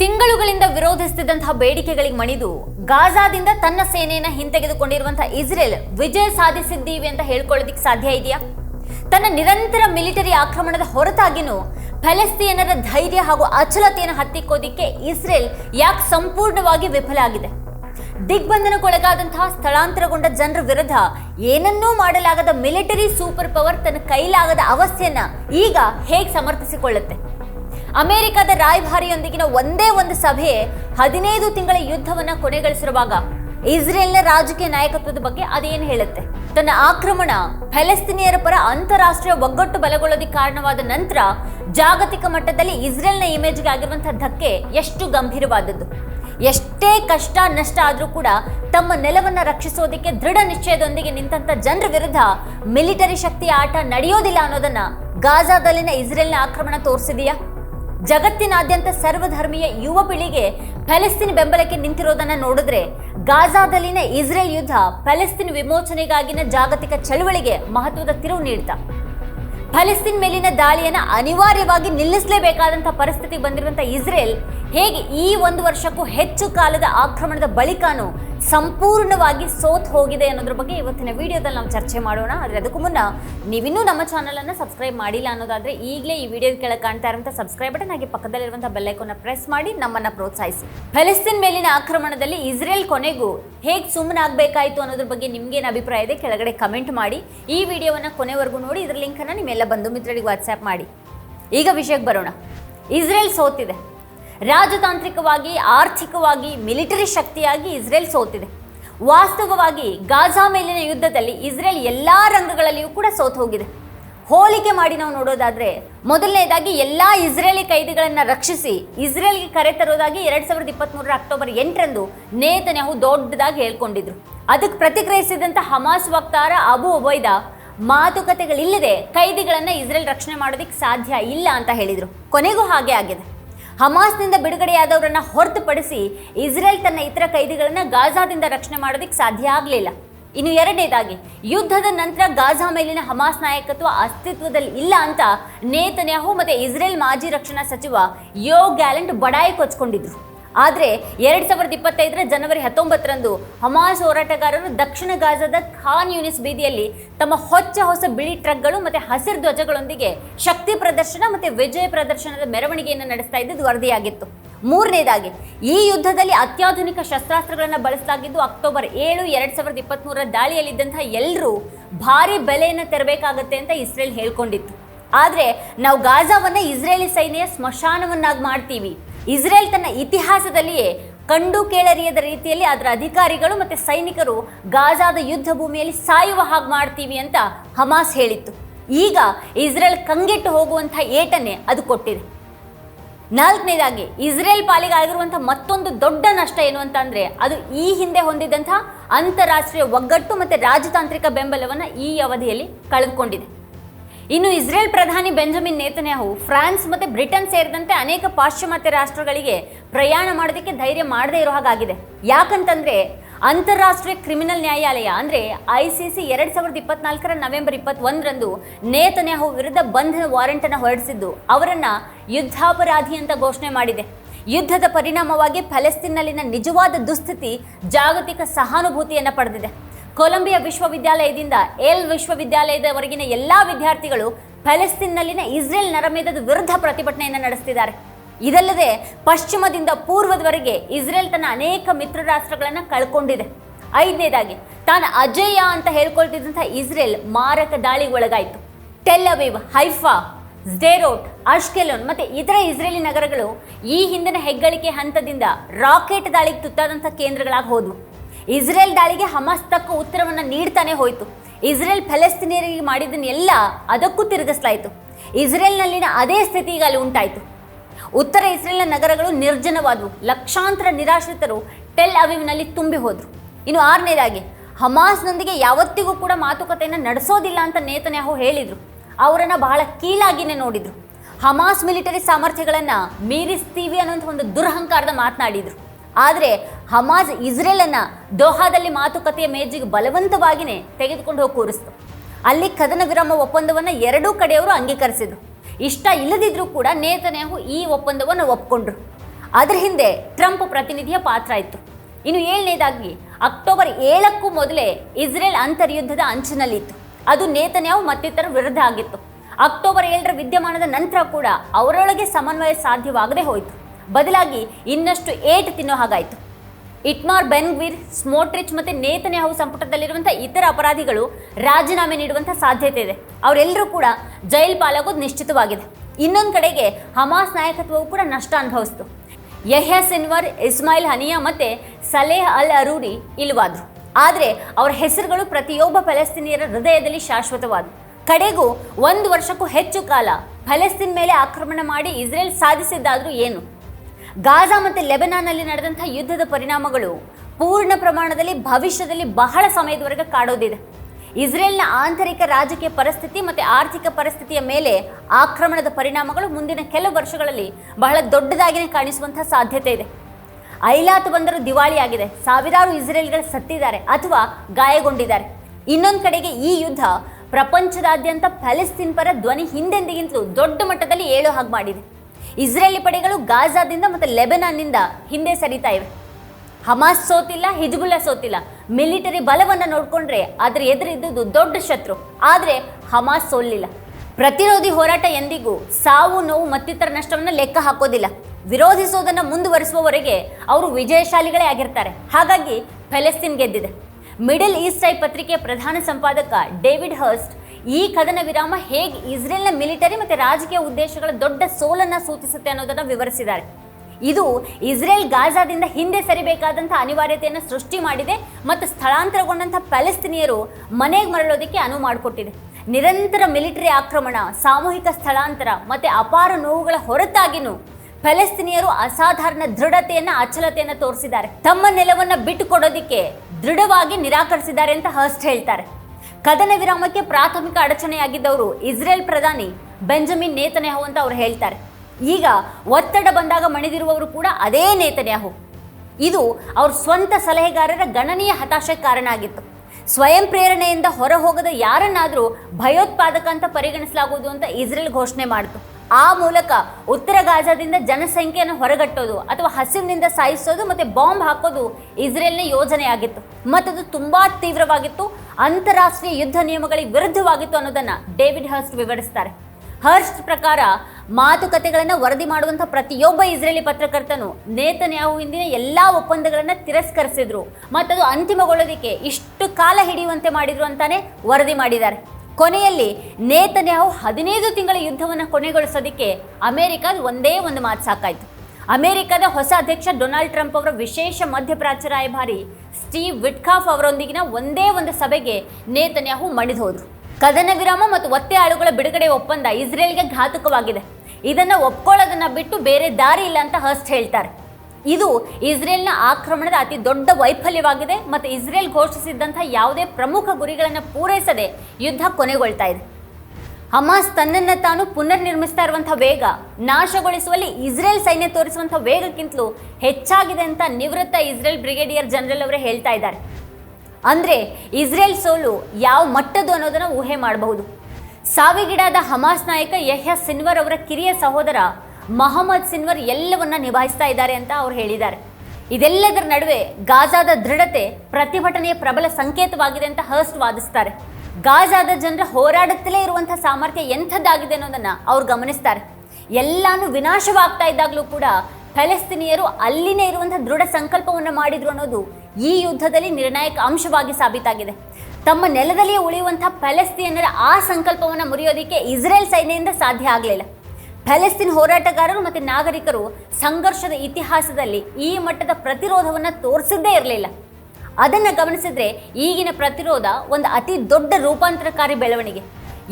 ತಿಂಗಳುಗಳಿಂದ ವಿರೋಧಿಸುತ್ತಿದ್ದಂತಹ ಬೇಡಿಕೆಗಳಿಗೆ ಮಣಿದು ಗಾಜಾದಿಂದ ತನ್ನ ಸೇನೆಯನ್ನು ಹಿಂತೆಗೆದುಕೊಂಡಿರುವಂತಹ ಇಸ್ರೇಲ್ ವಿಜಯ ಸಾಧಿಸಿದ್ದೀವಿ ಅಂತ ಹೇಳ್ಕೊಳ್ಳೋದಿಕ್ ಸಾಧ್ಯ ಇದೆಯಾ? ತನ್ನ ನಿರಂತರ ಮಿಲಿಟರಿ ಆಕ್ರಮಣದ ಹೊರತಾಗಿನೂ ಫಲಸ್ತೀನರ ಧೈರ್ಯ ಹಾಗೂ ಅಚಲತೆಯನ್ನು ಹತ್ತಿಕ್ಕೋದಿಕ್ಕೆ ಇಸ್ರೇಲ್ ಯಾಕೆ ಸಂಪೂರ್ಣವಾಗಿ ವಿಫಲ ಆಗಿದೆ? ದಿಗ್ಬಂಧನಕ್ಕೊಳಗಾದಂತಹ ಸ್ಥಳಾಂತರಗೊಂಡ ಜನರ ವಿರುದ್ಧ ಏನನ್ನೂ ಮಾಡಲಾಗದ ಮಿಲಿಟರಿ ಸೂಪರ್ ಪವರ್ ತನ್ನ ಕೈಲಾಗದ ಅವಸ್ಥೆಯನ್ನ ಈಗ ಹೇಗೆ ಸಮರ್ಥಿಸಿಕೊಳ್ಳುತ್ತೆ? ಅಮೆರಿಕದ ರಾಯಭಾರಿಯೊಂದಿಗಿನ ಒಂದೇ ಒಂದು ಸಭೆ ಹದಿನೈದು ತಿಂಗಳ ಯುದ್ಧವನ್ನ ಕೊನೆಗೊಳಿಸಿರುವಾಗ ಇಸ್ರೇಲ್ನ ರಾಜಕೀಯ ನಾಯಕತ್ವದ ಬಗ್ಗೆ ಅದೇನು ಹೇಳುತ್ತೆ? ತನ್ನ ಆಕ್ರಮಣ ಫೆಲೆಸ್ತೀನಿಯರ ಪರ ಅಂತಾರಾಷ್ಟ್ರೀಯ ಒಗ್ಗಟ್ಟು ಬಲಗೊಳ್ಳೋದಕ್ಕೆ ಕಾರಣವಾದ ನಂತರ ಜಾಗತಿಕ ಮಟ್ಟದಲ್ಲಿ ಇಸ್ರೇಲ್ನ ಇಮೇಜ್ಗೆ ಆಗಿರುವಂತಹ ಧಕ್ಕೆ ಎಷ್ಟು ಗಂಭೀರವಾದದ್ದು? ಎಷ್ಟೇ ಕಷ್ಟ, ನಷ್ಟ ಆದರೂ ಕೂಡ ತಮ್ಮ ನೆಲವನ್ನು ರಕ್ಷಿಸೋದಕ್ಕೆ ದೃಢ ನಿಶ್ಚಯದೊಂದಿಗೆ ನಿಂತಹ ಜನರ ವಿರುದ್ಧ ಮಿಲಿಟರಿ ಶಕ್ತಿಯ ಆಟ ನಡೆಯೋದಿಲ್ಲ ಅನ್ನೋದನ್ನ ಗಾಜಾದಲ್ಲಿನ ಇಸ್ರೇಲ್ನ ಆಕ್ರಮಣ ತೋರಿಸಿದೆಯಾ? ಜಗತ್ತಿನಾದ್ಯಂತ ಸರ್ವಧರ್ಮೀಯ ಯುವ ಪೀಳಿಗೆ ಫೆಲೆಸ್ತೀನ್ ಬೆಂಬಲಕ್ಕೆ ನಿಂತಿರೋದನ್ನ ನೋಡಿದ್ರೆ ಗಾಜಾದಲ್ಲಿನ ಇಸ್ರೇಲ್ ಯುದ್ಧ ಫೆಲೆಸ್ತೀನ್ ವಿಮೋಚನೆಗಾಗಿನ ಜಾಗತಿಕ ಚಳುವಳಿಗೆ ಮಹತ್ವದ ತಿರುವು ನೀಡ್ತಾ. ಫೆಲೆಸ್ತೀನ್ ಮೇಲಿನ ದಾಳಿಯನ್ನ ಅನಿವಾರ್ಯವಾಗಿ ನಿಲ್ಲಿಸಲೇಬೇಕಾದಂತಹ ಪರಿಸ್ಥಿತಿ ಬಂದಿರುವಂತಹ ಇಸ್ರೇಲ್ ಹೇಗೆ ಈ ಒಂದು ವರ್ಷಕ್ಕೂ ಹೆಚ್ಚು ಕಾಲದ ಆಕ್ರಮಣದ ಬಳಿಕನೂ ಸಂಪೂರ್ಣವಾಗಿ ಸೋತ್ ಹೋಗಿದೆ ಅನ್ನೋದ್ರ ಬಗ್ಗೆ ಇವತ್ತಿನ ವಿಡಿಯೋದಲ್ಲಿ ನಾವು ಚರ್ಚೆ ಮಾಡೋಣ. ಆದರೆ ಅದಕ್ಕೂ ಮುನ್ನ ನೀವಿನ್ನೂ ನಮ್ಮ ಚಾನಲನ್ನು ಸಬ್ಸ್ಕ್ರೈಬ್ ಮಾಡಿಲ್ಲ ಅನ್ನೋದಾದ್ರೆ ಈಗಲೇ ಈ ವಿಡಿಯೋ ಕೆಳಗೆ ಕಾಣ್ತಾ ಇರುವಂಥ ಸಬ್ಸ್ಕ್ರೈಬ್ ಬಟನ್ ಹಾಗೆ ಪಕ್ಕದಲ್ಲಿರುವಂತಹ ಬೆಲ್ಲೈಕೋನ ಪ್ರೆಸ್ ಮಾಡಿ ನಮ್ಮನ್ನ ಪ್ರೋತ್ಸಾಹಿಸಿ. ಫೆಲಿಸ್ತೀನ್ ಮೇಲಿನ ಆಕ್ರಮಣದಲ್ಲಿ ಇಸ್ರೇಲ್ ಕೊನೆಗೂ ಹೇಗೆ ಸುಮ್ಮನಾಗಬೇಕಾಯಿತು ಅನ್ನೋದ್ರ ಬಗ್ಗೆ ನಿಮಗೇನು ಅಭಿಪ್ರಾಯ ಇದೆ ಕೆಳಗಡೆ ಕಮೆಂಟ್ ಮಾಡಿ. ಈ ವಿಡಿಯೋವನ್ನು ಕೊನೆವರೆಗೂ ನೋಡಿ, ಇದ್ರ ಲಿಂಕನ್ನು ನಿಮ್ಮೆಲ್ಲ ಬಂಧು ಮಿತ್ರರಿಗೆ ವಾಟ್ಸ್ಆ್ಯಪ್ ಮಾಡಿ. ಈಗ ವಿಷಯಕ್ಕೆ ಬರೋಣ. ಇಸ್ರೇಲ್ ಸೋತಿದೆ. ರಾಜತಾಂತ್ರಿಕವಾಗಿ, ಆರ್ಥಿಕವಾಗಿ, ಮಿಲಿಟರಿ ಶಕ್ತಿಯಾಗಿ ಇಸ್ರೇಲ್ ಸೋತಿದೆ. ವಾಸ್ತವವಾಗಿ ಗಾಜಾ ಮೇಲಿನ ಯುದ್ಧದಲ್ಲಿ ಇಸ್ರೇಲ್ ಎಲ್ಲ ರಂಗಗಳಲ್ಲಿಯೂ ಕೂಡ ಸೋತು ಹೋಗಿದೆ. ಹೋಲಿಕೆ ಮಾಡಿ ನಾವು ನೋಡೋದಾದ್ರೆ, ಮೊದಲನೇದಾಗಿ ಎಲ್ಲ ಇಸ್ರೇಲಿ ಕೈದಿಗಳನ್ನು ರಕ್ಷಿಸಿ ಇಸ್ರೇಲ್ಗೆ ಕರೆ ತರೋದಾಗಿ ಎರಡ್ ಸಾವಿರದ ಇಪ್ಪತ್ತ್ಮೂರರ ಅಕ್ಟೋಬರ್ ಎಂಟರಂದು ನೇತನ್ಯಾಹು ದೊಡ್ಡದಾಗಿ ಹೇಳ್ಕೊಂಡಿದ್ರು. ಅದಕ್ಕೆ ಪ್ರತಿಕ್ರಿಯಿಸಿದಂಥ ಹಮಾಸ್ ವಕ್ತಾರ ಅಬು ಒಬೈದ ಮಾತುಕತೆಗಳಿಲ್ಲದೆ ಕೈದಿಗಳನ್ನು ಇಸ್ರೇಲ್ ರಕ್ಷಣೆ ಮಾಡೋದಕ್ಕೆ ಸಾಧ್ಯ ಇಲ್ಲ ಅಂತ ಹೇಳಿದರು. ಕೊನೆಗೂ ಹಾಗೆ ಆಗಿದೆ. ಹಮಾಸ್ನಿಂದ ಬಿಡುಗಡೆಯಾದವರನ್ನು ಹೊರತುಪಡಿಸಿ ಇಸ್ರೇಲ್ ತನ್ನ ಇತರ ಕೈದಿಗಳನ್ನು ಗಾಜಾದಿಂದ ರಕ್ಷಣೆ ಮಾಡೋದಕ್ಕೆ ಸಾಧ್ಯ ಆಗಲಿಲ್ಲ. ಇನ್ನು ಎರಡನೇದಾಗಿ, ಯುದ್ಧದ ನಂತರ ಗಾಜಾ ಮೇಲಿನ ಹಮಾಸ್ ನಾಯಕತ್ವ ಅಸ್ತಿತ್ವದಲ್ಲಿ ಇಲ್ಲ ಅಂತ ನೇತನ್ಯಾಹು ಮತ್ತು ಇಸ್ರೇಲ್ ಮಾಜಿ ರಕ್ಷಣಾ ಸಚಿವ ಯೋ ಗ್ಯಾಲೆಂಟ್ ಬಡಾಯಿ ಕೊಚ್ಕೊಂಡಿದ್ರು ಆದರೆ ಎರಡು ಸಾವಿರದ ಇಪ್ಪತ್ತೈದರ ಜನವರಿ ಹತ್ತೊಂಬತ್ತರಂದು ಹಮಾಸ್ ಹೋರಾಟಗಾರರು ದಕ್ಷಿಣ ಗಾಜಾದ ಖಾನ್ ಯೂನಿಸ್ ಬೀದಿಯಲ್ಲಿ ತಮ್ಮ ಹೊಚ್ಚ ಹೊಸ ಬಿಳಿ ಟ್ರಕ್ಗಳು ಮತ್ತು ಹಸಿರು ಧ್ವಜಗಳೊಂದಿಗೆ ಶಕ್ತಿ ಪ್ರದರ್ಶನ ಮತ್ತು ವಿಜಯ ಪ್ರದರ್ಶನದ ಮೆರವಣಿಗೆಯನ್ನು ನಡೆಸ್ತಾ ಇದ್ದದ್ದು ವರದಿಯಾಗಿತ್ತು. ಮೂರನೇದಾಗಿ, ಈ ಯುದ್ಧದಲ್ಲಿ ಅತ್ಯಾಧುನಿಕ ಶಸ್ತ್ರಾಸ್ತ್ರಗಳನ್ನು ಬಳಸಲಾಗಿದ್ದು ಅಕ್ಟೋಬರ್ ಏಳು ಎರಡು ಸಾವಿರದ ಇಪ್ಪತ್ತ್ಮೂರರ ದಾಳಿಯಲ್ಲಿದ್ದಂಥ ಎಲ್ಲರೂ ಭಾರಿ ಬೆಲೆಯನ್ನು ತೆರಬೇಕಾಗತ್ತೆ ಅಂತ ಇಸ್ರೇಲ್ ಹೇಳ್ಕೊಂಡಿತ್ತು. ಆದರೆ, ನಾವು ಗಾಜಾವನ್ನು ಇಸ್ರೇಲಿ ಸೈನ್ಯ ಸ್ಮಶಾನವನ್ನಾಗಿ ಮಾಡ್ತೀವಿ. ಇಸ್ರೇಲ್ ತನ್ನ ಇತಿಹಾಸದಲ್ಲಿಯೇ ಕಂಡು ಕೇಳರಿಯದ ರೀತಿಯಲ್ಲಿ ಅದರ ಅಧಿಕಾರಿಗಳು ಮತ್ತು ಸೈನಿಕರು ಗಾಜಾದ ಯುದ್ಧ ಭೂಮಿಯಲ್ಲಿ ಸಾಯುವ ಹಾಗೆ ಮಾಡ್ತೀವಿ ಅಂತ ಹಮಾಸ್ ಹೇಳಿತ್ತು. ಈಗ ಇಸ್ರೇಲ್ ಕಂಗೆಟ್ಟು ಹೋಗುವಂಥ ಏಟನ್ನೇ ಅದು ಕೊಟ್ಟಿದೆ. ನಾಲ್ಕನೇದಾಗಿ, ಇಸ್ರೇಲ್ ಪಾಲಿಗೆ ಆಗಿರುವಂಥ ಮತ್ತೊಂದು ದೊಡ್ಡ ನಷ್ಟ ಏನು ಅಂತ ಅದು ಈ ಹಿಂದೆ ಹೊಂದಿದ್ದಂಥ ಅಂತಾರಾಷ್ಟ್ರೀಯ ಒಗ್ಗಟ್ಟು ಮತ್ತು ರಾಜತಾಂತ್ರಿಕ ಬೆಂಬಲವನ್ನು ಈ ಅವಧಿಯಲ್ಲಿ ಕಳೆದುಕೊಂಡಿದೆ. ಇನ್ನು ಇಸ್ರೇಲ್ ಪ್ರಧಾನಿ ಬೆಂಜಮಿನ್ ನೇತನ್ಯಾಹು ಫ್ರಾನ್ಸ್ ಮತ್ತು ಬ್ರಿಟನ್ ಸೇರಿದಂತೆ ಅನೇಕ ಪಾಶ್ಚಿಮಾತ್ಯ ರಾಷ್ಟ್ರಗಳಿಗೆ ಪ್ರಯಾಣ ಮಾಡೋದಕ್ಕೆ ಧೈರ್ಯ ಮಾಡದೇ ಇರೋ ಹಾಗಾಗಿದೆ. ಯಾಕಂತಂದ್ರೆ ಅಂತಾರಾಷ್ಟ್ರೀಯ ಕ್ರಿಮಿನಲ್ ನ್ಯಾಯಾಲಯ ಅಂದರೆ ಐ ಸಿ ಸಿ ಎರಡು ಸಾವಿರದ ಇಪ್ಪತ್ನಾಲ್ಕರ ನವೆಂಬರ್ ಇಪ್ಪತ್ತೊಂದರಂದು ನೇತನ್ಯಾಹು ವಿರುದ್ಧ ಬಂಧನ ವಾರೆಂಟನ್ನು ಹೊರಡಿಸಿದ್ದು, ಅವರನ್ನ ಯುದ್ಧಾಪರಾಧಿ ಅಂತ ಘೋಷಣೆ ಮಾಡಿದೆ. ಯುದ್ಧದ ಪರಿಣಾಮವಾಗಿ ಫಲಸ್ತೀನ್ನಲ್ಲಿನ ನಿಜವಾದ ದುಸ್ಥಿತಿ ಜಾಗತಿಕ ಸಹಾನುಭೂತಿಯನ್ನು ಪಡೆದಿದೆ. ಕೊಲಂಬಿಯಾ ವಿಶ್ವವಿದ್ಯಾಲಯದಿಂದ ಏಲ್ ವಿಶ್ವವಿದ್ಯಾಲಯದವರೆಗಿನ ಎಲ್ಲ ವಿದ್ಯಾರ್ಥಿಗಳು ಫಲಸ್ತೀನ್ನಲ್ಲಿನ ಇಸ್ರೇಲ್ ನರಮೇಧದ ವಿರುದ್ಧ ಪ್ರತಿಭಟನೆಯನ್ನು ನಡೆಸ್ತಿದ್ದಾರೆ. ಇದಲ್ಲದೆ ಪಶ್ಚಿಮದಿಂದ ಪೂರ್ವದವರೆಗೆ ಇಸ್ರೇಲ್ ತನ್ನ ಅನೇಕ ಮಿತ್ರ ರಾಷ್ಟ್ರಗಳನ್ನು ಕಳ್ಕೊಂಡಿದೆ. ಐದನೇದಾಗಿ, ತಾನು ಅಜೇಯ ಅಂತ ಹೇಳ್ಕೊಳ್ತಿದ್ದಂಥ ಇಸ್ರೇಲ್ ಮಾರಕ ದಾಳಿಗೆ ಒಳಗಾಯಿತು ಟೆಲ್ ಅವೀವ್ ಹೈಫಾ ಝೇರೋಟ್ ಅಶ್ಕೆಲೋನ್ ಮತ್ತು ಇತರ ಇಸ್ರೇಲಿ ನಗರಗಳು ಈ ಹಿಂದಿನ ಹೆಗ್ಗಳಿಕೆ ಹಂತದಿಂದ ರಾಕೆಟ್ ದಾಳಿಗೆ ತುತ್ತಾದಂಥ ಕೇಂದ್ರಗಳಾಗಿ ಹೋದ್ವು. ಇಸ್ರೇಲ್ ದಾಳಿಗೆ ಹಮಾಸ್ ತಕ್ಕ ಉತ್ತರವನ್ನು ನೀಡ್ತಾನೆ ಹೋಯಿತು. ಇಸ್ರೇಲ್ ಫಲಸ್ತೀನಿಯರಿಗೆ ಮಾಡಿದ್ದನ್ನೆಲ್ಲ ಅದಕ್ಕೂ ತಿರುಗಿಸಲಾಯಿತು. ಇಸ್ರೇಲ್ನಲ್ಲಿನ ಅದೇ ಸ್ಥಿತಿ ಈಗ ಅಲ್ಲಿ ಉಂಟಾಯಿತು. ಉತ್ತರ ಇಸ್ರೇಲ್ನ ನಗರಗಳು ನಿರ್ಜನವಾದವು. ಲಕ್ಷಾಂತರ ನಿರಾಶ್ರಿತರು ಟೆಲ್ ಅವಿವ್ನಲ್ಲಿ ತುಂಬಿ ಹೋದರು. ಇನ್ನು ಆರನೇದಾಗಿ, ಹಮಾಸ್ನೊಂದಿಗೆ ಯಾವತ್ತಿಗೂ ಕೂಡ ಮಾತುಕತೆಯನ್ನು ನಡೆಸೋದಿಲ್ಲ ಅಂತ ನೇತನ್ಯಾಹು ಹೇಳಿದರು. ಅವರನ್ನು ಬಹಳ ಕೀಳಾಗಿನೇ ನೋಡಿದರು. ಹಮಾಸ್ ಮಿಲಿಟರಿ ಸಾಮರ್ಥ್ಯಗಳನ್ನು ಮೀರಿಸ್ತೀವಿ ಅನ್ನೋಂಥ ಒಂದು ದುರಹಂಕಾರದ ಮಾತನಾಡಿದರು. ಆದರೆ ಹಮಾಜ್ ಇಸ್ರೇಲನ್ನು ದೋಹಾದಲ್ಲಿ ಮಾತುಕತೆಯ ಮೇಜಿಗೆ ಬಲವಂತವಾಗಿಯೇ ತೆಗೆದುಕೊಂಡು ಹೋಗಿ ಕೂರಿಸ್ತು. ಅಲ್ಲಿ ಕದನ ವಿರಾಮ ಒಪ್ಪಂದವನ್ನು ಎರಡೂ ಕಡೆಯವರು ಅಂಗೀಕರಿಸಿದರು. ಇಷ್ಟ ಇಲ್ಲದಿದ್ದರೂ ಕೂಡ ನೇತನ್ಯಾಹು ಈ ಒಪ್ಪಂದವನ್ನು ಒಪ್ಕೊಂಡ್ರು. ಅದರ ಹಿಂದೆ ಟ್ರಂಪ್ ಪ್ರತಿನಿಧಿಯ ಪಾತ್ರ ಇತ್ತು. ಇನ್ನು ಏಳನೇದಾಗಿ, ಅಕ್ಟೋಬರ್ ಏಳಕ್ಕೂ ಮೊದಲೇ ಇಸ್ರೇಲ್ ಅಂತರ್ಯುದ್ಧದ ಅಂಚಿನಲ್ಲಿತ್ತು. ಅದು ನೇತನ್ಯಾವು ಮತ್ತಿತರ ವಿರುದ್ಧ ಆಗಿತ್ತು. ಅಕ್ಟೋಬರ್ ಏಳರ ವಿದ್ಯಮಾನದ ನಂತರ ಕೂಡ ಅವರೊಳಗೆ ಸಮನ್ವಯ ಸಾಧ್ಯವಾಗದೆ ಹೋಯಿತು. ಬದಲಾಗಿ ಇನ್ನಷ್ಟು ಏಟು ತಿನ್ನೋ ಹಾಗಾಯಿತು. ಇಟ್ಮಾರ್ ಬೆನ್ವೀರ್, ಸ್ಮೋಟ್ರಿಚ್ ಮತ್ತು ನೇತನ್ಯಾಹು ಸಂಪುಟದಲ್ಲಿರುವಂಥ ಇತರ ಅಪರಾಧಿಗಳು ರಾಜೀನಾಮೆ ನೀಡುವಂಥ ಸಾಧ್ಯತೆ ಇದೆ. ಅವರೆಲ್ಲರೂ ಕೂಡ ಜೈಲ್ ಪಾಲಾಗೋದು ನಿಶ್ಚಿತವಾಗಿದೆ. ಇನ್ನೊಂದು ಕಡೆಗೆ ಹಮಾಸ್ ನಾಯಕತ್ವವು ಕೂಡ ನಷ್ಟ ಅನುಭವಿಸ್ತು. ಯಹ್ಯಾ ಸಿನ್ವರ್, ಇಸ್ಮಾಯಿಲ್ ಹನಿಯಾ ಮತ್ತು ಸಲೇಹ್ ಅಲ್ ಅರೂರಿ ಇಲ್ವಾದ್ರು ಆದರೆ ಅವರ ಹೆಸರುಗಳು ಪ್ರತಿಯೊಬ್ಬ ಫಲಸ್ತೀನಿಯರ ಹೃದಯದಲ್ಲಿ ಶಾಶ್ವತವಾದವು ಕಡೆಗೂ ಒಂದು ವರ್ಷಕ್ಕೂ ಹೆಚ್ಚು ಕಾಲ ಫಲಸ್ತೀನ್ ಮೇಲೆ ಆಕ್ರಮಣ ಮಾಡಿ ಇಸ್ರೇಲ್ ಸಾಧಿಸಿದ್ದಾದರೂ ಏನು? ಗಾಜಾ ಮತ್ತು ಲೆಬನಾನಲ್ಲಿ ನಡೆದಂಥ ಯುದ್ಧದ ಪರಿಣಾಮಗಳು ಪೂರ್ಣ ಪ್ರಮಾಣದಲ್ಲಿ ಭವಿಷ್ಯದಲ್ಲಿ ಬಹಳ ಸಮಯದವರೆಗೆ ಕಾಡೋದಿದೆ. ಇಸ್ರೇಲ್ನ ಆಂತರಿಕ ರಾಜಕೀಯ ಪರಿಸ್ಥಿತಿ ಮತ್ತು ಆರ್ಥಿಕ ಪರಿಸ್ಥಿತಿಯ ಮೇಲೆ ಆಕ್ರಮಣದ ಪರಿಣಾಮಗಳು ಮುಂದಿನ ಕೆಲವು ವರ್ಷಗಳಲ್ಲಿ ಬಹಳ ದೊಡ್ಡದಾಗಿ ಕಾಣಿಸುವಂಥ ಸಾಧ್ಯತೆ ಇದೆ. ಐಲಾತ್ ಬಂದರು ದಿವಾಳಿಯಾಗಿದೆ. ಸಾವಿರಾರು ಇಸ್ರೇಲ್ಗಳು ಸತ್ತಿದ್ದಾರೆ ಅಥವಾ ಗಾಯಗೊಂಡಿದ್ದಾರೆ. ಇನ್ನೊಂದು ಕಡೆಗೆ ಈ ಯುದ್ಧ ಪ್ರಪಂಚದಾದ್ಯಂತ ಪ್ಯಾಲೆಸ್ತೀನ್ ಪರ ಧ್ವನಿ ಹಿಂದೆಂದಿಗಿಂತಲೂ ದೊಡ್ಡ ಮಟ್ಟದಲ್ಲಿ ಏಳು ಹಾಗೆ ಮಾಡಿದೆ. ಇಸ್ರೇಲಿ ಪಡೆಗಳು ಗಾಜಾದಿಂದ ಮತ್ತು ಲೆಬನಾನ್ನಿಂದ ಹಿಂದೆ ಸರಿತಾ ಇವೆ. ಹಮಾಸ್ ಸೋತಿಲ್ಲ, ಹಿಜ್ಬುಲ್ಲಾ ಸೋತಿಲ್ಲ. ಮಿಲಿಟರಿ ಬಲವನ್ನು ನೋಡಿಕೊಂಡ್ರೆ ಅದರ ಎದುರಿದ್ದುದು ದೊಡ್ಡ ಶತ್ರು. ಆದರೆ ಹಮಾಸ್ ಸೋಲಿಲ್ಲ. ಪ್ರತಿರೋಧಿ ಹೋರಾಟ ಎಂದಿಗೂ ಸಾವು, ನೋವು ಮತ್ತಿತರ ನಷ್ಟವನ್ನು ಲೆಕ್ಕ ಹಾಕೋದಿಲ್ಲ. ವಿರೋಧಿಸೋದನ್ನು ಮುಂದುವರಿಸುವವರೆಗೆ ಅವರು ವಿಜಯಶಾಲಿಗಳೇ ಆಗಿರ್ತಾರೆ. ಹಾಗಾಗಿ ಫೆಲೆಸ್ತೀನ್ ಗೆದ್ದಿದೆ. ಮಿಡಲ್ ಈಸ್ಟ್ ಐ ಪತ್ರಿಕೆಯ ಪ್ರಧಾನ ಸಂಪಾದಕ ಡೇವಿಡ್ ಹರ್ಸ್ಟ್ ಈ ಕದನ ವಿರಾಮ ಹೇಗೆ ಇಸ್ರೇಲ್ನ ಮಿಲಿಟರಿ ಮತ್ತು ರಾಜಕೀಯ ಉದ್ದೇಶಗಳ ದೊಡ್ಡ ಸೋಲನ್ನು ಸೂಚಿಸುತ್ತೆ ಅನ್ನೋದನ್ನು ವಿವರಿಸಿದ್ದಾರೆ. ಇದು ಇಸ್ರೇಲ್ ಗಾಜಾದಿಂದ ಹಿಂದೆ ಸರಿಬೇಕಾದಂಥ ಅನಿವಾರ್ಯತೆಯನ್ನು ಸೃಷ್ಟಿ ಮಾಡಿದೆ ಮತ್ತು ಸ್ಥಳಾಂತರಗೊಂಡಂಥ ಪ್ಯಾಲೆಸ್ತೀನಿಯರು ಮನೆಗೆ ಮರಳೋದಕ್ಕೆ ಅನುವು ಮಾಡಿಕೊಟ್ಟಿದೆ. ನಿರಂತರ ಮಿಲಿಟರಿ ಆಕ್ರಮಣ, ಸಾಮೂಹಿಕ ಸ್ಥಳಾಂತರ ಮತ್ತು ಅಪಾರ ನೋವುಗಳ ಹೊರತಾಗಿನೂ ಫೆಲೆಸ್ತೀನಿಯರು ಅಸಾಧಾರಣ ದೃಢತೆಯನ್ನು, ಅಚಲತೆಯನ್ನು ತೋರಿಸಿದ್ದಾರೆ. ತಮ್ಮ ನೆಲವನ್ನು ಬಿಟ್ಟುಕೊಡೋದಕ್ಕೆ ದೃಢವಾಗಿ ನಿರಾಕರಿಸಿದ್ದಾರೆ ಅಂತ ಹರ್ಸ್ಟ್ ಹೇಳ್ತಾರೆ. ಕದನ ವಿರಾಮಕ್ಕೆ ಪ್ರಾಥಮಿಕ ಅಡಚಣೆಯಾಗಿದ್ದವರು ಇಸ್ರೇಲ್ ಪ್ರಧಾನಿ ಬೆಂಜಮಿನ್ ನೇತನ್ಯಾಹು ಅಂತ ಅವರು ಹೇಳ್ತಾರೆ. ಈಗ ಒತ್ತಡ ಬಂದಾಗ ಮಣಿದಿರುವವರು ಕೂಡ ಅದೇ ನೇತನ್ಯಾಹು. ಇದು ಅವ್ರ ಸ್ವಂತ ಸಲಹೆಗಾರರ ಗಣನೀಯ ಹತಾಶೆಗೆ ಕಾರಣ ಆಗಿತ್ತು. ಸ್ವಯಂ ಪ್ರೇರಣೆಯಿಂದ ಹೊರ ಹೋಗದ ಯಾರನ್ನಾದರೂ ಭಯೋತ್ಪಾದಕ ಅಂತ ಪರಿಗಣಿಸಲಾಗುವುದು ಅಂತ ಇಸ್ರೇಲ್ ಘೋಷಣೆ ಮಾಡಿತು. ಆ ಮೂಲಕ ಉತ್ತರ ಗಾಜಾದಿಂದ ಜನಸಂಖ್ಯೆಯನ್ನು ಹೊರಗಟ್ಟೋದು ಅಥವಾ ಹಸಿವಿನಿಂದ ಸಾಯಿಸೋದು ಮತ್ತೆ ಬಾಂಬ್ ಹಾಕೋದು ಇಸ್ರೇಲ್ನ ಯೋಜನೆ ಆಗಿತ್ತು ಮತ್ತದು ತುಂಬಾ ತೀವ್ರವಾಗಿತ್ತು. ಅಂತಾರಾಷ್ಟ್ರೀಯ ಯುದ್ಧ ನಿಯಮಗಳಿಗೆ ವಿರುದ್ಧವಾಗಿತ್ತು ಅನ್ನೋದನ್ನ ಡೇವಿಡ್ ಹರ್ಸ್ಟ್ ವಿವರಿಸ್ತಾರೆ. ಹರ್ಸ್ಟ್ ಪ್ರಕಾರ ಮಾತುಕತೆಗಳನ್ನು ವರದಿ ಮಾಡುವಂಥ ಪ್ರತಿಯೊಬ್ಬ ಇಸ್ರೇಲಿ ಪತ್ರಕರ್ತನು ನೇತನ್ಯಾಹು ಹಿಂದಿನ ಎಲ್ಲ ಒಪ್ಪಂದಗಳನ್ನು ತಿರಸ್ಕರಿಸಿದ್ರು. ಮತ್ತದು ಅಂತಿಮಗೊಳ್ಳೋದಕ್ಕೆ ಇಷ್ಟು ಕಾಲ ಹಿಡಿಯುವಂತೆ ಮಾಡಿದ್ರು ಅಂತಾನೆ ವರದಿ ಮಾಡಿದ್ದಾರೆ. ಕೊನೆಯಲ್ಲಿ ನೇತನ್ಯಾಹು ಹದಿನೈದು ತಿಂಗಳ ಯುದ್ಧವನ್ನು ಕೊನೆಗೊಳಿಸೋದಕ್ಕೆ ಅಮೆರಿಕದ ಒಂದೇ ಒಂದು ಮಾತು ಸಾಕಾಯಿತು. ಅಮೆರಿಕದ ಹೊಸ ಅಧ್ಯಕ್ಷ ಡೊನಾಲ್ಡ್ ಟ್ರಂಪ್ ಅವರ ವಿಶೇಷ ಮಧ್ಯಪ್ರಾಚ್ಯ ರಾಯಭಾರಿ ಸ್ಟೀವ್ ವಿಟ್ಕಾಫ್ ಅವರೊಂದಿಗಿನ ಒಂದೇ ಒಂದು ಸಭೆಗೆ ನೇತನ್ಯಾಹು ಮಣಿದು ಕದನ ವಿರಾಮ ಮತ್ತು ಒತ್ತೆ ಆಳುಗಳ ಬಿಡುಗಡೆ ಒಪ್ಪಂದ ಇಸ್ರೇಲ್ಗೆ ಘಾತುಕವಾಗಿದೆ. ಇದನ್ನು ಒಪ್ಕೊಳ್ಳೋದನ್ನು ಬಿಟ್ಟು ಬೇರೆ ದಾರಿ ಇಲ್ಲ ಅಂತ ಹಸ್ಟ್ ಹೇಳ್ತಾರೆ. ಇದು ಇಸ್ರೇಲ್ನ ಆಕ್ರಮಣದ ಅತಿ ದೊಡ್ಡ ವೈಫಲ್ಯವಾಗಿದೆ ಮತ್ತು ಇಸ್ರೇಲ್ ಘೋಷಿಸಿದ್ದಂಥ ಯಾವುದೇ ಪ್ರಮುಖ ಗುರಿಗಳನ್ನು ಪೂರೈಸದೆ ಯುದ್ಧ ಕೊನೆಗೊಳ್ತಾ ಇದೆ. ಹಮಾಸ್ ತನ್ನನ್ನು ತಾನು ಪುನರ್ ನಿರ್ಮಿಸ್ತಾ ಇರುವಂಥ ವೇಗ ನಾಶಗೊಳಿಸುವಲ್ಲಿ ಇಸ್ರೇಲ್ ಸೈನ್ಯ ತೋರಿಸುವಂಥ ವೇಗಕ್ಕಿಂತಲೂ ಹೆಚ್ಚಾಗಿದೆ ಅಂತ ನಿವೃತ್ತ ಇಸ್ರೇಲ್ ಬ್ರಿಗೇಡಿಯರ್ ಜನರಲ್ ಅವರೇ ಹೇಳ್ತಾ ಇದ್ದಾರೆ. ಅಂದರೆ ಇಸ್ರೇಲ್ ಸೋಲು ಯಾವ ಮಟ್ಟದ್ದು ಅನ್ನೋದನ್ನು ಊಹೆ ಮಾಡಬಹುದು. ಸಾವಿಗೀಡಾದ ಹಮಾಸ್ ನಾಯಕ ಯಹ್ಯಾ ಸಿನ್ವರ್ ಅವರ ಕಿರಿಯ ಸಹೋದರ ಮೊಹಮ್ಮದ್ ಸಿನ್ವರ್ ಎಲ್ಲವನ್ನ ನಿಭಾಯಿಸ್ತಾ ಇದ್ದಾರೆ ಅಂತ ಅವ್ರು ಹೇಳಿದ್ದಾರೆ. ಇದೆಲ್ಲದರ ನಡುವೆ ಗಾಜಾದ ದೃಢತೆ ಪ್ರತಿಭಟನೆಯ ಪ್ರಬಲ ಸಂಕೇತವಾಗಿದೆ ಅಂತ ಹರ್ಸ್ಟ್ ವಾದಿಸ್ತಾರೆ. ಗಾಜಾದ ಜನರ ಹೋರಾಡುತ್ತಲೇ ಇರುವಂತಹ ಸಾಮರ್ಥ್ಯ ಎಂಥದ್ದಾಗಿದೆ ಅನ್ನೋದನ್ನ ಅವ್ರು ಗಮನಿಸ್ತಾರೆ. ಎಲ್ಲಾನು ವಿನಾಶವಾಗ್ತಾ ಇದ್ದಾಗಲೂ ಕೂಡ ಫೆಲೆಸ್ತೀನಿಯರು ಅಲ್ಲಿನೇ ಇರುವಂತಹ ದೃಢ ಸಂಕಲ್ಪವನ್ನು ಮಾಡಿದ್ರು ಅನ್ನೋದು ಈ ಯುದ್ಧದಲ್ಲಿ ನಿರ್ಣಾಯಕ ಅಂಶವಾಗಿ ಸಾಬೀತಾಗಿದೆ. ತಮ್ಮ ನೆಲದಲ್ಲಿಯೇ ಉಳಿಯುವಂತಹ ಫೆಲೆಸ್ತೀನರ ಆ ಸಂಕಲ್ಪವನ್ನು ಮುರಿಯೋದಕ್ಕೆ ಇಸ್ರೇಲ್ ಸೈನ್ಯದಿಂದ ಸಾಧ್ಯ ಆಗಲಿಲ್ಲ. ಫೆಲೆಸ್ತೀನ್ ಹೋರಾಟಗಾರರು ಮತ್ತು ನಾಗರಿಕರು ಸಂಘರ್ಷದ ಇತಿಹಾಸದಲ್ಲಿ ಈ ಮಟ್ಟದ ಪ್ರತಿರೋಧವನ್ನು ತೋರಿಸಿದ್ದೇ ಇರಲಿಲ್ಲ. ಅದನ್ನು ಗಮನಿಸಿದ್ರೆ ಈಗಿನ ಪ್ರತಿರೋಧ ಒಂದು ಅತಿ ದೊಡ್ಡ ರೂಪಾಂತರಕಾರಿ ಬೆಳವಣಿಗೆ.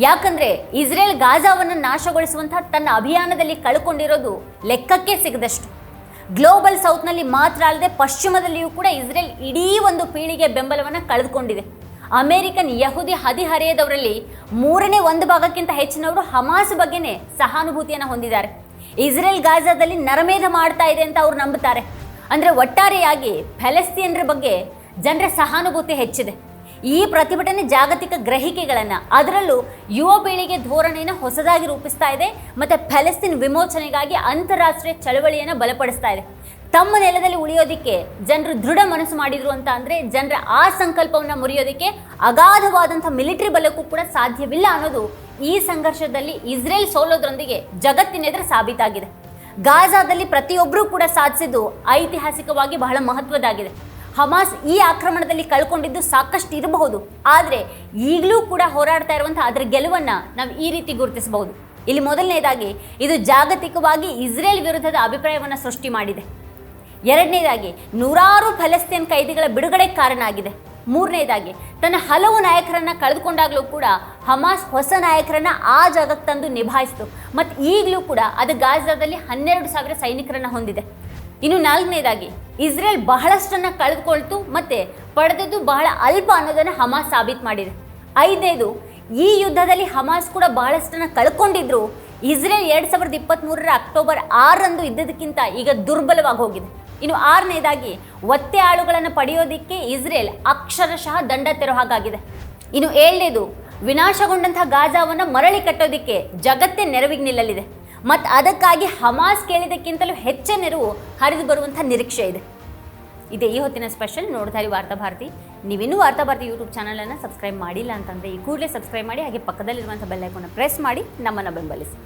ಯಾಕಂದ್ರೆ ಇಸ್ರೇಲ್ ಗಾಜಾವನ್ನು ನಾಶಗೊಳಿಸುವಂತಹ ತನ್ನ ಅಭಿಯಾನದಲ್ಲಿ ಕಳ್ಕೊಂಡಿರೋದು ಲೆಕ್ಕಕ್ಕೆ ಸಿಗದಷ್ಟು. ಗ್ಲೋಬಲ್ ಸೌತ್ನಲ್ಲಿ ಮಾತ್ರ ಅಲ್ಲದೆ ಪಶ್ಚಿಮದಲ್ಲಿಯೂ ಕೂಡ ಇಸ್ರೇಲ್ ಇಡೀ ಒಂದು ಪೀಳಿಗೆ ಬೆಂಬಲವನ್ನು ಕಳೆದುಕೊಂಡಿದೆ. ಅಮೆರಿಕನ್ ಯಹುದಿ ಹದಿಹರೆಯದವರಲ್ಲಿ ಮೂರನೇ ಒಂದು ಭಾಗಕ್ಕಿಂತ ಹೆಚ್ಚಿನವರು ಹಮಾಸ್ ಬಗ್ಗೆನೇ ಸಹಾನುಭೂತಿಯನ್ನು ಹೊಂದಿದ್ದಾರೆ. ಇಸ್ರೇಲ್ ಗಾಜಾದಲ್ಲಿ ನರಮೇಧ ಮಾಡ್ತಾ ಇದೆ ಅಂತ ಅವರು ನಂಬುತ್ತಾರೆ ಅಂದರೆ ಒಟ್ಟಾರೆಯಾಗಿ ಫೆಲೆಸ್ತೀನ್ರ ಬಗ್ಗೆ ಜನರ ಸಹಾನುಭೂತಿ ಹೆಚ್ಚಿದೆ. ಈ ಪ್ರತಿಭಟನೆ ಜಾಗತಿಕ ಗ್ರಹಿಕೆಗಳನ್ನು, ಅದರಲ್ಲೂ ಯುವ ಪೀಳಿಗೆ ಧೋರಣೆಯನ್ನು ಹೊಸದಾಗಿ ರೂಪಿಸ್ತಾ ಇದೆ, ಮತ್ತು ಫೆಲೆಸ್ತೀನ್ ವಿಮೋಚನೆಗಾಗಿ ಅಂತಾರಾಷ್ಟ್ರೀಯ ಚಳವಳಿಯನ್ನು ಬಲಪಡಿಸ್ತಾ ಇದೆ. ತಮ್ಮ ನೆಲದಲ್ಲಿ ಉಳಿಯೋದಕ್ಕೆ ಜನರು ದೃಢ ಮನಸ್ಸು ಮಾಡಿದ್ರು ಅಂತ ಅಂದರೆ ಜನರ ಆ ಸಂಕಲ್ಪವನ್ನು ಮುರಿಯೋದಕ್ಕೆ ಅಗಾಧವಾದಂಥ ಮಿಲಿಟರಿ ಬಲಕ್ಕೂ ಕೂಡ ಸಾಧ್ಯವಿಲ್ಲ ಅನ್ನೋದು ಈ ಸಂಘರ್ಷದಲ್ಲಿ ಇಸ್ರೇಲ್ ಸೋಲೋದ್ರೊಂದಿಗೆ ಜಗತ್ತಿನೆದುರು ಸಾಬೀತಾಗಿದೆ. ಗಾಜಾದಲ್ಲಿ ಪ್ರತಿಯೊಬ್ಬರೂ ಕೂಡ ಸಾಧಿಸಿದ್ದು ಐತಿಹಾಸಿಕವಾಗಿ ಬಹಳ ಮಹತ್ವದಾಗಿದೆ ಹಮಾಸ್ ಈ ಆಕ್ರಮಣದಲ್ಲಿ ಕಳ್ಕೊಂಡಿದ್ದು ಸಾಕಷ್ಟು ಇರಬಹುದು. ಆದರೆ ಈಗಲೂ ಕೂಡ ಹೋರಾಡ್ತಾ ಇರುವಂಥ ಅದರ ಗೆಲುವನ್ನು ನಾವು ಈ ರೀತಿ ಗುರುತಿಸಬಹುದು. ಇಲ್ಲಿ ಮೊದಲನೇದಾಗಿ ಇದು ಜಾಗತಿಕವಾಗಿ ಇಸ್ರೇಲ್ ವಿರುದ್ಧದ ಅಭಿಪ್ರಾಯವನ್ನು ಸೃಷ್ಟಿ ಮಾಡಿದೆ. ಎರಡನೇದಾಗಿ ನೂರಾರು ಫಲಸ್ತೀನ್ ಕೈದಿಗಳ ಬಿಡುಗಡೆ ಕಾರಣ ಆಗಿದೆ ಮೂರನೇದಾಗಿ, ತನ್ನ ಹಲವು ನಾಯಕರನ್ನ ಕಳೆದುಕೊಂಡಾಗಲೂ ಕೂಡ ಹಮಾಸ್ ಹೊಸ ನಾಯಕರನ್ನ ಆ ಜಾಗಕ್ಕೆ ತಂದು ನಿಭಾಯಿಸಿತು. ಮತ್ತು ಈಗಲೂ ಕೂಡ ಅದು ಗಾಜಾದಲ್ಲಿ ಹನ್ನೆರಡು ಸಾವಿರ ಸೈನಿಕರನ್ನ ಹೊಂದಿದೆ. ಇನ್ನು ನಾಲ್ಕನೇದಾಗಿ, ಇಸ್ರೇಲ್ ಬಹಳಷ್ಟನ್ನು ಕಳೆದುಕೊಳ್ತು ಮತ್ತು ಪಡೆದದ್ದು ಬಹಳ ಅಲ್ಪ ಅನ್ನೋದನ್ನು ಹಮಾಸ್ ಸಾಬೀತು ಮಾಡಿದೆ. ಐದನೇದು, ಈ ಯುದ್ಧದಲ್ಲಿ ಹಮಾಸ್ ಕೂಡ ಬಹಳಷ್ಟನ್ನು ಕಳ್ಕೊಂಡಿದ್ರು. ಇಸ್ರೇಲ್ ಎರಡು ಸಾವಿರದ ಇಪ್ಪತ್ತ್ಮೂರರ ಅಕ್ಟೋಬರ್ ಆರರಂದು ಇದ್ದದಕ್ಕಿಂತ ಈಗ ದುರ್ಬಲವಾಗಿ ಹೋಗಿದೆ. ಇನ್ನು ಆರನೇದಾಗಿ, ಒತ್ತೆ ಆಳುಗಳನ್ನು ಪಡೆಯೋದಕ್ಕೆ ಇಸ್ರೇಲ್ ಅಕ್ಷರಶಃ ದಂಡ ತೆರೋ ಹಾಗಾಗಿದೆ. ಇನ್ನು ಏಳನೇದು, ವಿನಾಶಗೊಂಡಂತಹ ಗಾಜಾವನ್ನು ಮರಳಿ ಕಟ್ಟೋದಕ್ಕೆ ಜಗತ್ತೇ ನೆರವಿಗೆ ನಿಲ್ಲಲಿದೆ. ಮತ್ತು ಅದಕ್ಕಾಗಿ ಹಮಾಸ್ ಕೇಳಿದಕ್ಕಿಂತಲೂ ಹೆಚ್ಚಿನ ನೆರವು ಹರಿದು ಬರುವಂಥ ನಿರೀಕ್ಷೆ ಇದೆ. ಇದೆ ಈ ಹೊತ್ತಿನ ಸ್ಪೆಷಲ್, ನೋಡ್ತಾ ಇರಿ ವಾರ್ತಾಭಾರತಿ ನೀವಿನ್ನೂ ವಾರ್ತಾ ಭಾರತಿ ಯೂಟ್ಯೂಬ್ ಚಾನಲನ್ನು ಸಬ್ಸ್ಕ್ರೈಬ್ ಮಾಡಿಲ್ಲ ಅಂತಂದರೆ ಈ ಕೂಡಲೇ ಸಬ್ಸ್ಕ್ರೈಬ್ ಮಾಡಿ, ಹಾಗೆ ಪಕ್ಕದಲ್ಲಿರುವಂಥ ಬೆಲ್ಲೈಕನ್ನು ಪ್ರೆಸ್ ಮಾಡಿ, ನಮ್ಮನ್ನು ಬೆಂಬಲಿಸಿ.